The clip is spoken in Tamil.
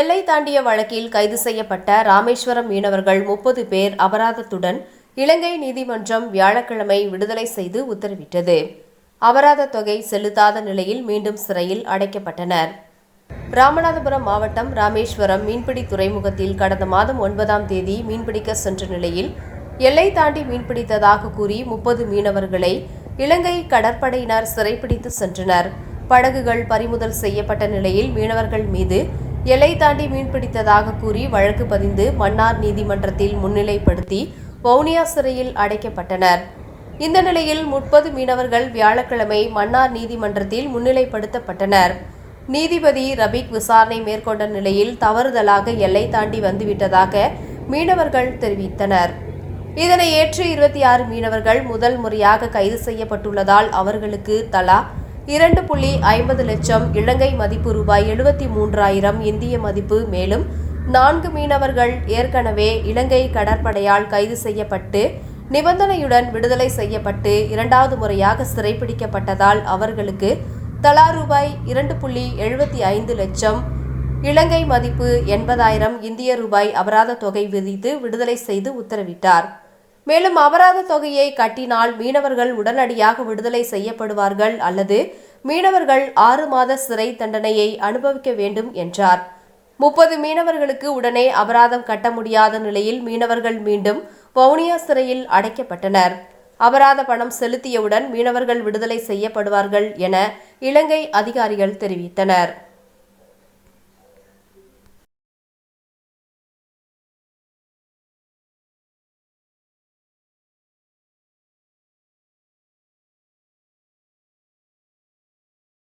எல்லை தாண்டிய வழக்கில் கைது செய்யப்பட்ட ராமேஸ்வரம் மீனவர்கள் முப்பது பேர் அபராதத்துடன் இலங்கை நீதிமன்றம் வியாழக்கிழமை விடுதலை செய்து உத்தரவிட்டது. அபராத தொகை செலுத்தாத நிலையில் மீண்டும் சிறையில் அடைக்கப்பட்டனர். ராமநாதபுரம் மாவட்டம் ராமேஸ்வரம் மீன்பிடி துறைமுகத்தில் கடந்த மாதம் ஒன்பதாம் தேதி மீன்பிடிக்க சென்ற நிலையில் எல்லை தாண்டி மீன்பிடித்ததாக கூறி முப்பது மீனவர்களை இலங்கை கடற்படையினர் சிறைப்பிடித்து சென்றனர். படகுகள் பறிமுதல் செய்யப்பட்ட நிலையில் மீனவர்கள் மீது எல்லை தாண்டி மீன்பிடித்ததாக கூறி வழக்கு பதிந்து மன்னார் நீதிமன்றத்தில் முன்னிலைப்படுத்தி வவுனியா சிறையில் அடைக்கப்பட்டனர். இந்த நிலையில் முப்பது மீனவர்கள் வியாழக்கிழமை மன்னார் நீதிமன்றத்தில் முன்னிலைப்படுத்தப்பட்டனர். நீதிபதி ரபிக் விசாரணை மேற்கொண்ட நிலையில் தவறுதலாக எல்லை தாண்டி வந்துவிட்டதாக மீனவர்கள் தெரிவித்தனர். இதனை ஏற்று இருபத்தி ஆறு மீனவர்கள் முதல் முறையாக கைது செய்யப்பட்டுள்ளதால் அவர்களுக்கு தலா இரண்டு புள்ளி ஐம்பது லட்சம் இலங்கை மதிப்பு ரூபாய் எழுபத்தி மூன்றாயிரம் இந்திய மதிப்பு. மேலும் நான்கு மீனவர்கள் ஏற்கனவே இலங்கை கடற்படையால் கைது செய்யப்பட்டு நிபந்தனையுடன் விடுதலை செய்யப்பட்டு இரண்டாவது முறையாக சிறைப்பிடிக்கப்பட்டதால் அவர்களுக்கு தலா ரூபாய் இரண்டு புள்ளி எழுபத்தி ஐந்து லட்சம் இலங்கை மதிப்பு எண்பதாயிரம் இந்திய ரூபாய் அபராத தொகை விதித்து விடுதலை செய்து உத்தரவிட்டார். மேலும் அபராத தொகையை கட்டினால் மீனவர்கள் உடனடியாக விடுதலை செய்யப்படுவார்கள் அல்லது மீனவர்கள் ஆறு மாத சிறை தண்டனையை அனுபவிக்க வேண்டும் என்றார். முப்பது மீனவர்களுக்கு உடனே அபராதம் கட்ட முடியாத நிலையில் மீனவர்கள் மீண்டும் வவுனியா சிறையில் அடைக்கப்பட்டனர். அபராத பணம் செலுத்தியவுடன் மீனவர்கள் விடுதலை செய்யப்படுவார்கள் என இலங்கை அதிகாரிகள் தெரிவித்தனர்.